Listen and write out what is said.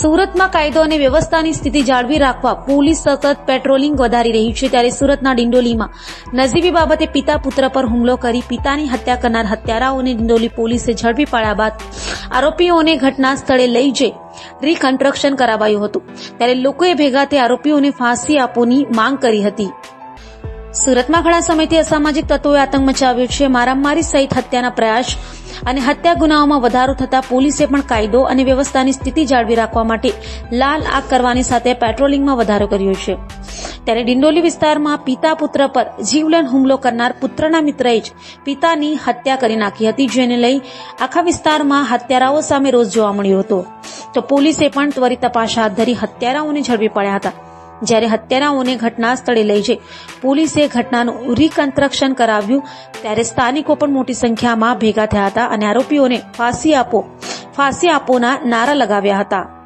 સુરતમાં કાયદો અને વ્યવસ્થાની સ્થિતિ જાળવી રાખવા પોલીસ સતત પેટ્રોલિંગ વધારી રહી છે ત્યારે સુરતના ડિંડોલીમાં નજીવી બાબતે પિતા પુત્ર પર હુમલો કરી પિતાની હત્યા કરનાર હત્યારાઓને ડિંડોલી પોલીસે ઝડપી પાડ્યા બાદ આરોપીઓને ઘટના સ્થળે લઈ જઈ રીકન્સ્ટ્રક્શન કરાવાયું હતું. ત્યારે લોકોએ ભેગા થઈ આરોપીઓને ફાંસી આપવાની માંગ કરી હતી. સુરતમાં ઘણા સમયથી અસામાજિક તત્વોએ આતંક મચાવ્યો છે. મારામારી સહિત હત્યાના પ્રયાસ અને હત્યા ગુનાઓમાં વધારો થતા પોલીસે પણ કાયદો અને વ્યવસ્થાની સ્થિતિ જાળવી રાખવા માટે લાલ આગ કરવાની સાથે પેટ્રોલિંગમાં વધારો કર્યો છે. ત્યારે ડિંડોલી વિસ્તારમાં પિતા પુત્ર પર જીવલેણ હુમલો કરનાર પુત્રના મિત્રએ જ પિતાની હત્યા કરી નાખી હતી, જેને લઈ આખા વિસ્તારમાં હત્યારાઓ સામે રોષ જોવા મળ્યો હતો. તો પોલીસે પણ ત્વરિત તપાસ હાથ ધરી હત્યારાઓને ઝડપી પડ્યા હતા. જ્યારે હત્યારાઓને ઘટના સ્થળે લઈ જઈ પોલીસે ઘટનાનું રીકન્સ્ટ્રક્શન કરાવ્યું, ત્યારે સ્થાનિકો પણ મોટી સંખ્યામાં ભેગા થયા હતા અને આરોપીઓને ફાંસી આપો, ફાંસી આપોના નારા લગાવ્યા હતા.